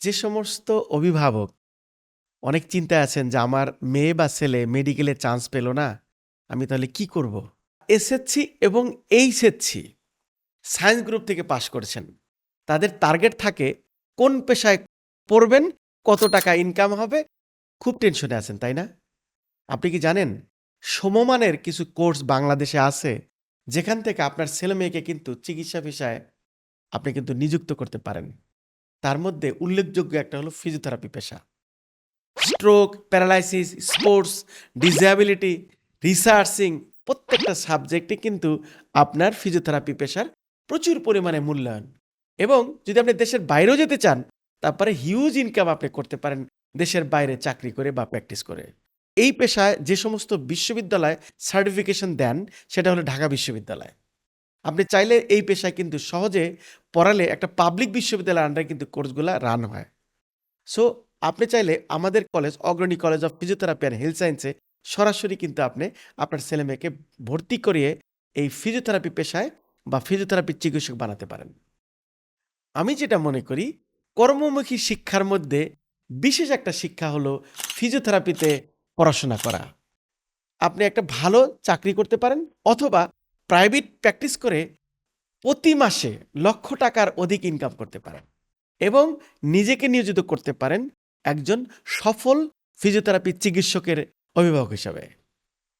যে সমস্ত অভিভাবক অনেক চিন্তায় আছেন যে আমার মেয়ে বা ছেলে মেডিকেলে চান্স পেল না, আমি তাহলে কি করব? এসএসসি এবং এইচএসসি সায়েন্স গ্রুপ থেকে পাশ করেছেন। তাদের টার্গেট থাকে কোন পেশায় পড়বেন, কত টাকা ইনকাম হবে, খুব টেনশনে আছেন, তাই না? আপনি কি জানেন, সমমানের কিছু কোর্স বাংলাদেশে আছে, যেখান থেকে আপনার ছেলে মেয়েকে কিন্তু চিকিৎসা পেশায় আপনি কিন্তু নিযুক্ত করতে পারেন। তার মধ্যে উল্লেখযোগ্য একটা হলো ফিজিওথেরাপি পেশা। Stroke paralysis sports disability researching প্রত্যেকটা সাবজেক্টে কিন্তু আপনার ফিজিওথেরাপি পেশার প্রচুর পরিমাণে মূল্যায়ন। এবং যদি আপনি দেশের বাইরেও যেতে চান, তারপরে হিউজ ইনকাম আপনি করতে পারেন দেশের বাইরে চাকরি করে বা প্র্যাকটিস করে। এই পেশায় যে সমস্ত বিশ্ববিদ্যালয় সার্টিফিকেশন দেন, সেটা হলো ঢাকা বিশ্ববিদ্যালয়। আপনি চাইলে এই পেশায় কিন্তু সহজে পড়ালে একটা পাবলিক বিশ্ববিদ্যালয়ের আন্ডারে কিন্তু কোর্সগুলো রান হয়। সো আপনি চাইলে আমাদের college Agrani college of physiotherapy and health সায়েন্সে সরাসরি কিন্তু আপনি আপনার ছেলে মেয়েকে ভর্তি করিয়ে এই ফিজিওথেরাপি পেশায় বা ফিজিওথেরাপির চিকিৎসক বানাতে পারেন। আমি যেটা মনে করি, কর্মমুখী শিক্ষার মধ্যে বিশেষ একটা শিক্ষা হলো ফিজিওথেরাপিতে পড়াশোনা করা। আপনি একটা ভালো চাকরি করতে পারেন অথবা প্রাইভেট প্র্যাকটিস করে প্রতি মাসে লক্ষ টাকার অধিক ইনকাম করতে পারেন এবং নিজেকে নিয়োজিত করতে পারেন একজন সফল ফিজিওথেরাপি চিকিৎসকের অভিভাবক হিসাবে।